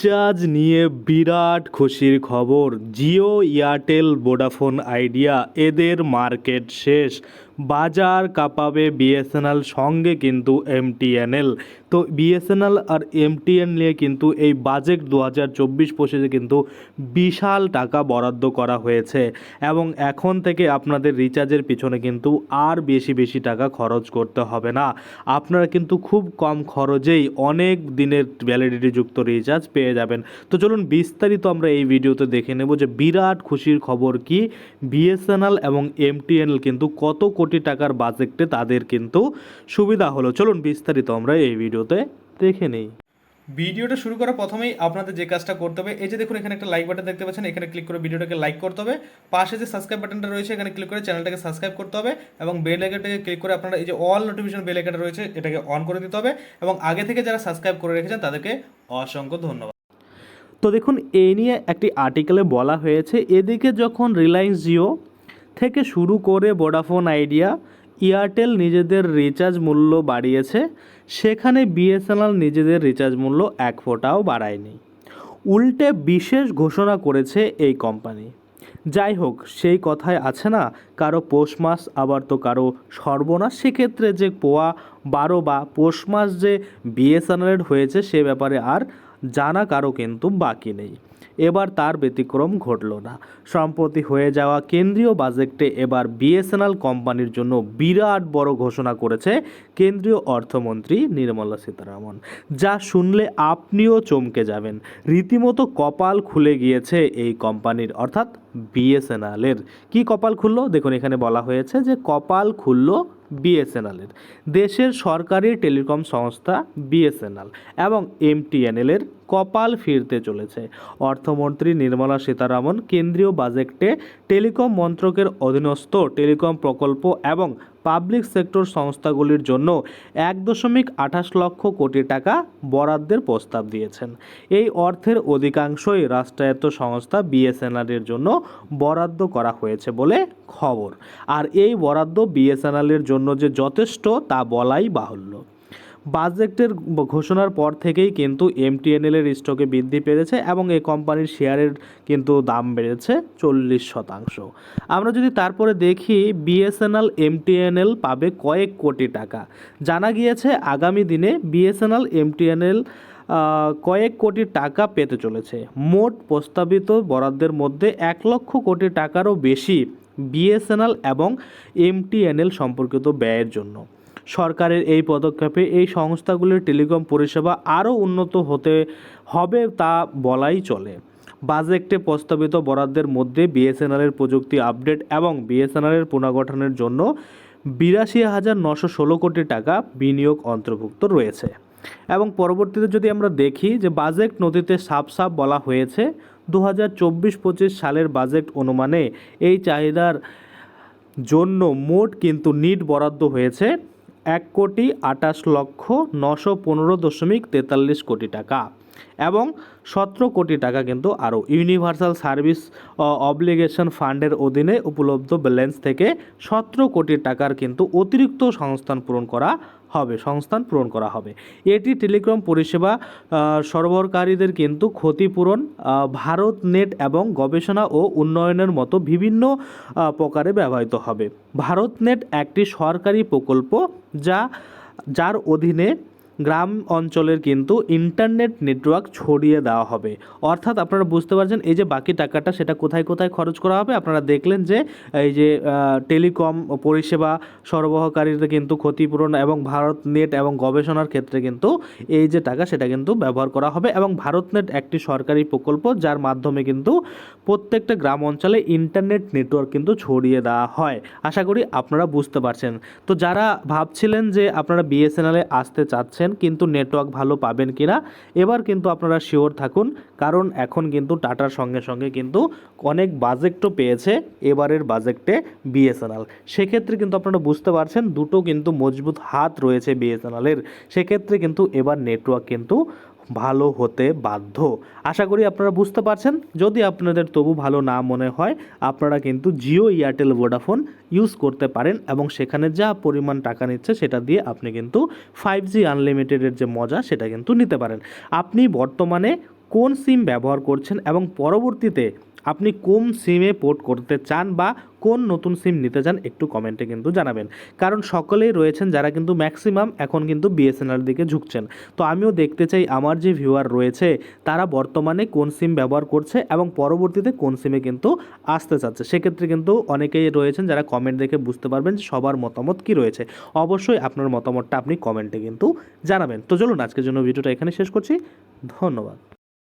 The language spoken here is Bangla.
রিচার্জ নিয়ে বিরাট খুশির খবর। জিও এয়ারটেল ভোডাফোন আইডিয়া এদের মার্কেট শেষ। বাজার কাঁপাবে বিএসএনএল সঙ্গে কিন্তু এমটিএনএল। তো বিএসএনএল আর এমটিএন নিয়ে কিন্তু এই বাজেট দু হাজার চব্বিশ পঁচিশে কিন্তু বিশাল টাকা বরাদ্দ করা হয়েছে। এবং এখন থেকে আপনাদের রিচার্জের পিছনে কিন্তু আর বেশি বেশি টাকা খরচ করতে হবে না। আপনারা কিন্তু খুব কম খরচেই অনেক দিনের ভ্যালিডিটি যুক্ত রিচার্জ পেয়ে যাবেন। তো চলুন বিস্তারিত আমরা এই ভিডিওতে দেখে নেব যে বিরাট খুশির খবর কি। বিএসএনএল এবং এমটিএনএল কিন্তু কত কোটি টাকার বাজেটে তাদের কিন্তু সুবিধা হলো। চলুন বিস্তারিত আমরা এই ভিডিওতে দেখে নিই। ভিডিওটা শুরু করার প্রথমেই আপনাদের যে কাজটা করতে হবে এই যে দেখুন এখানে একটা লাইক বাটন দেখতে পাচ্ছেন এখানে ক্লিক করে ভিডিওটাকে লাইক করতে হবে। পাশে যে সাবস্ক্রাইব বাটনটা রয়েছে এখানে ক্লিক করে চ্যানেলটাকে সাবস্ক্রাইব করতে হবে এবং বেল আইকনটাকে ক্লিক করে আপনারা এই যে অল নোটিফিকেশন বেল আইকনটা রয়েছে এটাকে অন করে দিতে হবে এবং আগে থেকে যারা সাবস্ক্রাইব করে রেখেছেন তাদেরকে অসংখ্য ধন্যবাদ। তো দেখুন এই নিয়ে একটি আর্টিকেলে বলা হয়েছে এদিকে যখন রিলায়েন্স জিও থেকে শুরু করে ভোডাফোন আইডিয়া এয়ারটেল নিজেদের রিচার্জ মূল্য বাড়িয়েছে, সেখানে বিএসএনএল নিজেদের রিচার্জ মূল্য এক ফোঁটাও বাড়ায়নি। উল্টে বিশেষ ঘোষণা করেছে এই কোম্পানি যাই হোক, সেই কথায় আছে না, কারও পৌষ মাস আবার তো কারও সর্বনাশ। সেক্ষেত্রে যে পোয়া বারো বা পৌষ মাস যে বিএসএনএলের হয়েছে, সে ব্যাপারে আর জানা কারও কিন্তু বাকি নেই। এবার তার ব্যতিক্রম ঘটল না। সম্প্রতি হয়ে যাওয়া কেন্দ্রীয় বাজেটে এবার বিএসএনএল কোম্পানির জন্য বিরাট বড় ঘোষণা করেছে কেন্দ্রীয় অর্থমন্ত্রী নির্মলা সীতারামন। যা শুনলে আপনিও চমকে যাবেন। রীতিমতো কপাল খুলে গিয়েছে এই কোম্পানির, অর্থাৎ বিএসএনএলের। কি কপাল খুললো? দেখুন, এখানে বলা হয়েছে যে কপাল খুললো বিএসএনএলের, দেশের সরকারি টেলিকম সংস্থা বিএসএনএল এবং এমটিএনএলের কপাল ফিরতে চলেছে। অর্থমন্ত্রী নির্মলা সীতারামন কেন্দ্রীয় বাজেটে টেলিকম মন্ত্রকের অধীনস্থ টেলিকম প্রকল্প এবং পাবলিক সেক্টর সংস্থাগুলির জন্য এক দশমিক আঠাশ লক্ষ কোটি টাকা বরাদ্দের প্রস্তাব দিয়েছেন। এই অর্থের অধিকাংশই রাষ্ট্রায়ত্ত সংস্থা বিএসএনএলের জন্য বরাদ্দ করা হয়েছে বলে খবর। আর এই বরাদ্দ বিএসএনএলের জন্য যে যথেষ্ট তা বলাই বাহুল্য। বাজেটের ঘোষণার পর থেকেই কিন্তু এমটিএনএল এর স্টকে বৃদ্ধি পেয়েছে এবং এই কোম্পানির শেয়ারের কিন্তু দাম বেড়েছে চল্লিশ শতাংশ। আমরা যদি তারপরে দেখি বিএসএনএল এমটিএনএল পাবে কয়েক কোটি টাকা। জানা গিয়েছে, আগামী দিনে বিএসএনএল এমটিএনএল কয়েক কোটি টাকা পেতে চলেছে। মোট প্রস্তাবিত বরাদ্দের মধ্যে এক লক্ষ কোটি টাকারও বেশি বিএসএনএল এবং এমটিএনএল সম্পর্কিত ব্যয়ের জন্য। সরকারের এই পদক্ষেপে এই সংস্থাগুলির টেলিকম পরিষেবা আরও উন্নত হতে হবে তা বলাই চলে। বাজেটে প্রস্তাবিত বরাদ্দের মধ্যে বিএসএনএলের প্রযুক্তি আপডেট এবং বিএসএনএলের পুনর্গঠনের জন্য বিরাশি হাজার নশো ষোলো কোটি টাকা বিনিয়োগ অন্তর্ভুক্ত রয়েছে। এবং পরবর্তীতে যদি আমরা দেখি যে বাজেট নথিতে সাপ সাপ বলা হয়েছে দু হাজার চব্বিশ পঁচিশ সালের বাজেট অনুমানে এই চাহিদার জন্য মোট কিন্তু নিট বরাদ্দ হয়েছে এক কোটি আটাশ লক্ষ নশো পনেরো দশমিক তেতাল্লিশ কোটি টাকা। এবং সতেরো কোটি টাকা কিন্তু আরও ইউনিভার্সাল সার্ভিস অবলিগেশন ফান্ডের অধীনে উপলব্ধ ব্যালেন্স থেকে সতেরো কোটি টাকার কিন্তু অতিরিক্ত সংস্থান পূরণ করা হবে, সংস্থান পূরণ করা হবে। এটি টেলিকম পরিষেবা সরবরাহকারীদের কিন্তু ক্ষতিপূরণ ভারত নেট এবং গবেষণা ও উন্নয়নের মতো বিভিন্ন প্রকারে ব্যবহৃত হবে। ভারত নেট একটি সরকারি প্রকল্প যা, যার অধীনে গ্রাম অঞ্চলের কিন্তু ইন্টারনেট নেটওয়ার্ক ছড়িয়ে দেওয়া হবে। অর্থাৎ আপনারা বুঝতে পারছেন, এই যে বাকি টাকাটা সেটা কোথায় কোথায় খরচ করা হবে? আপনারা দেখলেন যে, এই যে টেলিকম পরিষেবা সরবরাহকারীদের কিন্তু ক্ষতিপূরণ এবং ভারত নেট এবং গবেষণার ক্ষেত্রে কিন্তু এই যে টাকা সেটা কিন্তু ব্যবহার করা হবে এবং ভারত নেট একটি সরকারি প্রকল্প যার মাধ্যমে কিন্তু প্রত্যেকটা গ্রাম অঞ্চলে ইন্টারনেট নেটওয়ার্ক কিন্তু ছড়িয়ে দেওয়া হয়। আশা করি আপনারা বুঝতে পারছেন। তো যারা ভাবছিলেন যে আপনারা বিএসএনএলে আসতে চাচ্ছেন কিন্তু নেটওয়ার্ক ভালো পাবেন কিনা, এবার কিন্তু আপনারা শিওর থাকুন, কারণ এখন কিন্তু টাটার সঙ্গে সঙ্গে কিন্তু অনেক বাজেটও পেয়েছে এবারের বাজেটে বিএসএনএল সেক্ষেত্রে কিন্তু আপনারা বুঝতে পারছেন, দুটো কিন্তু মজবুত হাত রয়েছে বিএসএনএলের সেক্ষেত্রে কিন্তু এবার নেটওয়ার্ক কিন্তু ভালো হতে বাধ্য। আশা করি আপনারা বুঝতে পারছেন। যদি আপনাদের তবু ভালো না মনে হয়, আপনারা কিন্তু জিও এয়ারটেল ভোডাফোন ইউজ করতে পারেন এবং সেখানে যা পরিমাণ টাকা নিচ্ছে সেটা দিয়ে আপনি কিন্তু ফাইভ জি আনলিমিটেডের যে মজা, সেটা কিন্তু নিতে পারেন। আপনি বর্তমানে কোন সিম ব্যবহার করছেন এবং পরবর্তীতে আপনি কোন সিমে পোর্ট করতে চান বা কোন নতুন সিম নিতে চান একটু কমেন্টে কিন্তু জানাবেন। কারণ সকলেই রয়েছেন যারা কিন্তু ম্যাক্সিমাম এখন কিন্তু বিএসএনএল দিকে ঝুঁকছেন। তো আমিও দেখতে চাই আমার যে ভিউয়ার রয়েছে, তারা বর্তমানে কোন সিম ব্যবহার করছে এবং পরবর্তীতে কোন সিমে কিন্তু আসতে চাচ্ছে। সেক্ষেত্রে কিন্তু অনেকেই রয়েছেন যারা কমেন্ট দেখে বুঝতে পারবেন যে সবার মতামত কি রয়েছে। অবশ্যই আপনার মতামতটা আপনি কমেন্টে কিন্তু জানাবেন। তো চলুন আজকের জন্য ভিডিওটা এখানে শেষ করছি। ধন্যবাদ।